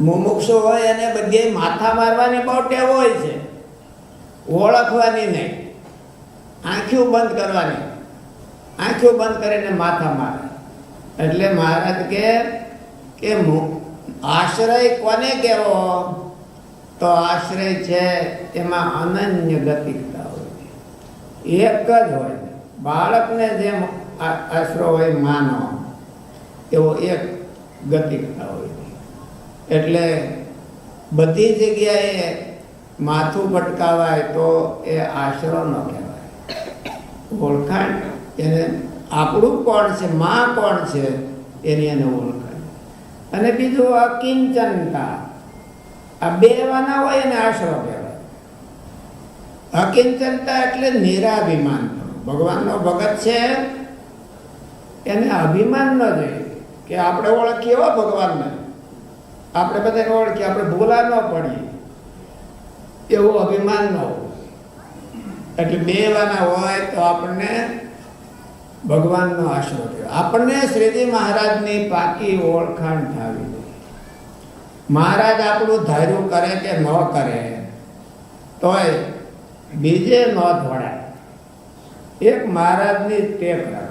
મુમુક્ષુ હોય અને બધી માથા મારવાની બહુ ટેવ હોય છે. ઓળખવાની નહીં. આંખ્યું બંધ કરવાની. આંખ્યું બંધ કરીને માથા મારે. એટલે મહારાજ કે કે આશ્રય કોને કહેવો? તો આશ્રય છે એમાં અનન્ય ગતિકતા હોય એક જ હોય. બાળકને જેમ આશરો હોય માનો, એવો એક ગતિકતા હોય એટલે બધી જગ્યાએ માથું ભટકાવાય તો એ આશરો ન કહેવાય. ઓળખાણ એને આપણું કોણ છે, માં કોણ છે, એની એને ઓળખાણ. અને બીજું અકિંચનતા આ બે વાના હોય એને આશરો કહેવાય. અકિંચનતા એટલે નિરાભિમાન. ભગવાનનો ભગત છે, એને અભિમાન ન જોઈએ કે આપણે ઓળખીએ ભગવાનને. આપણે બધાને ઓળખીએ, આપણે ભૂલા ન પડીએ, એવું અભિમાન ન હોય. એટલે મેવાના હોય તો આપણને ભગવાનનો આશરો થયો. આપણને શ્રીજી મહારાજની પાકી ઓળખાણ થવી મહારાજ આપણું ધાર્યું કરે કે ન કરે, તોય બીજે ન ધોડાય એક મહારાજની ટેક રાખે.